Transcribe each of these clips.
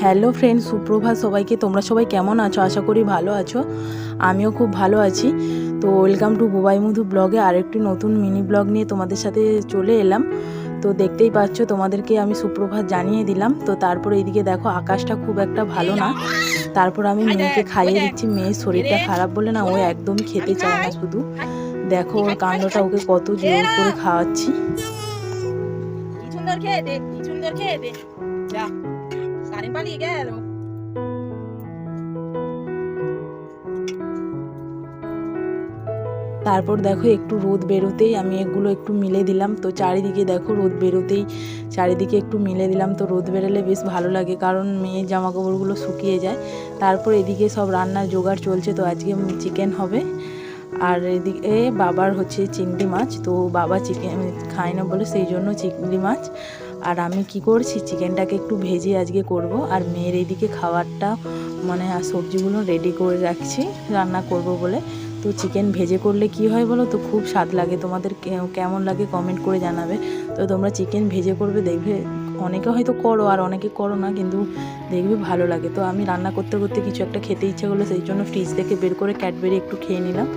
Hello friend সুপ্রভাত সবাইকে। তোমরা সবাই কেমন আছো? আশা করি ভালো আছো। আমিও খুব ভালো আছি। তো ওয়েলকাম টু বুবাই মধু ব্লগে আরেকটি নতুন মিনি ব্লগ নিয়ে তোমাদের সাথে চলে এলাম। তো দেখতেই পাচ্ছ তোমাদেরকে আমি সুপ্রভাত জানিয়ে দিলাম। তো তারপর এইদিকে দেখো আকাশটা খুব একটা ভালো না। তারপর আমি মেয়েকে খাইয়ে দিচ্ছি। মেয়ের শরীরটা খারাপ বলে না ও একদম খেতে চায় না শুধু। দেখো ওর কাণ্ডটা ওকে কত জোর করে খাওয়াচ্ছি। কি সুন্দর খেতে কি সুন্দর খেতে যা কারেন্ট পালিয়ে গেল তারপর দেখো একটু রোদ বেরোতেই আমি এগুলো একটু মিলে দিলাম। তো চারিদিকে দেখো রোদ বেরোতেই, চারিদিকে একটু মিলে দিলাম। তো রোদ বেরোলে বেশ ভালো লাগে কারণ মেয়ের জামা কাপড়গুলো শুকিয়ে যায়। তারপর এদিকে সব রান্নার জোগাড় চলছে, তো আজকে চিকেন হবে। আর এদিকে বাবার হচ্ছে চিংড়ি মাছ, তো বাবা চিকেন খায় না বলে সেই জন্য চিংড়ি মাছ। আর আমি কি করছি, চিকেনটাকে একটু ভেজে আজকে করব। আর মেয়ের এইদিকে খাবারটা মানে সবজিগুলো রেডি করে রাখছি, রান্না করব বলে। তো চিকেন ভেজে করলে কি হয় বলো তো, খুব স্বাদ লাগে। তোমাদের কেমন লাগে কমেন্ট করে জানাবে। তো তোমরা চিকেন ভেজে করবে, দেখবে অনেকে হয়তো করো আর অনেকে করো না, কিন্তু দেখবে ভালো লাগে। তো আমি রান্না করতে করতে কিছু একটা খেতে ইচ্ছা করল, সেই জন্য ফ্রিজ থেকে বের করে ক্যাডবেরি একটু খেয়ে নিলাম।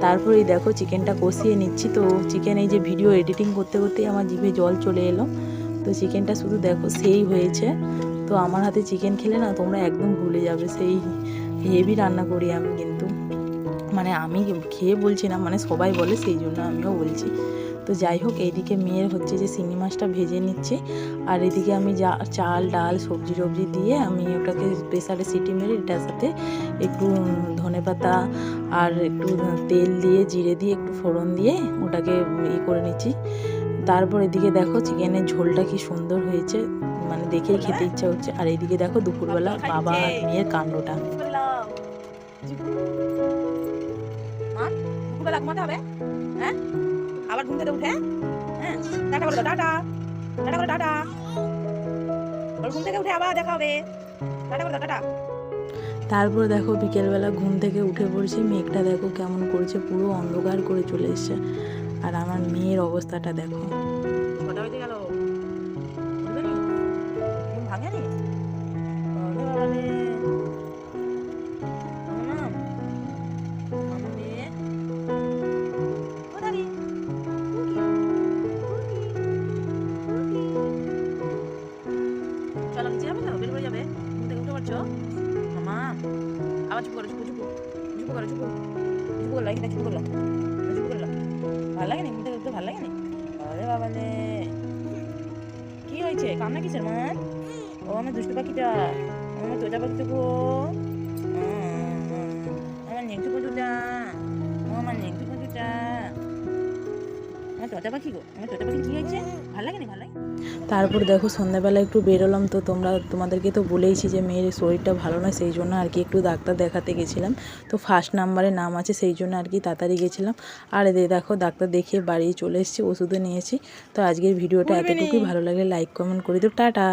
তারপরে দেখো, চিকেনটা কষিয়ে নিচ্ছি। তো চিকেন এই যে ভিডিও এডিটিং করতে করতেই আমার জিভে জল চলে এলো। তো চিকেনটা শুধু দেখো সেই হয়েছে। তো আমার হাতে চিকেন খেলে না তোমরা একদম ভুলে যাবে, সেই হেভি রান্না করি আমি কিন্তু। মানে আমি খেয়ে বলছি না মানে সবাই বলে সেই জন্য আমিও বলছি। তো যাই হোক, এইদিকে মেয়ের হচ্ছে যে শিঙি মাছটা ভেজে নিচ্ছে। আর এদিকে আমি যা, চাল, ডাল, সবজি টবজি দিয়ে আমি ওটাকে প্রেসারে সিটি মেরে এটার সাথে একটু ধনে পাতা আর একটু তেল দিয়ে, জিরে দিয়ে, একটু ফোড়ন দিয়ে ওটাকে ই করে নিচ্ছি। তারপর এদিকে দেখো চিকেনের ঝোলটা কি সুন্দর হয়েছে। মানে দেখেই খেতে ইচ্ছা হচ্ছে। আর এদিকে দেখো দুপুরবেলা বাবা আর মেয়ের কাণ্ডটা। বললাম দুপুরবেলা ঘুমাতে হবে? হ্যাঁ? আবার ঘুম থেকে উঠে? হ্যাঁ? টাটা বলো টাটা। টাটা বলো টাটা। ঘুম থেকে উঠে আবার দেখা হবে। টাটা বলো টাটা। তারপর দেখো বিকেলবেলা ঘুম থেকে উঠে পড়ছি। মেঘটা দেখো কেমন করছে। পুরো অন্ধকার করে চলে এসছে। আর আমার মেয়ের অবস্থাটা দেখো। যাবে তো? বের করে যাবে। ঘুম থেকে উঠে পারছ? মামা আবার চুপ করো, চুপ চুপ চুপ করো। চুপ চুপ করল এখানে চুপ করল চুপ করল ভালো লাগেনি মিঠে দুধ ভালো লাগে আরে বাবা রে কি হয়েছে? কান্না কিসের, মা? ও আমার দুষ্টু পাখিটা। আমার তোজা পাখিটা গো। তোতা পাখি গো? আমার তোতা পাখি কি হয়েছে? ভালো লাগে নি ভালো লাগে তারপর দেখো সন্ধ্যাবেলা একটু বেরোলাম তো তোমরা তোমাদেরকে তো বলেইছি যে মেয়ের শরীরটা ভালো নয় সেই জন্য আর কি একটু ডাক্তার দেখাতে গেছিলাম। তো ফার্স্ট নাম্বারে নাম আছে সেই জন্য আর কি তাড়াতাড়ি গেছিলাম। আর এদের দেখো ডাক্তার দেখিয়ে বাড়ি চলে এসেছি ওষুধও নিয়েছি। তো আজকের ভিডিওটা এতটুকুই ভালো লাগে লাইক কমেন্ট করে দিও। টাটা!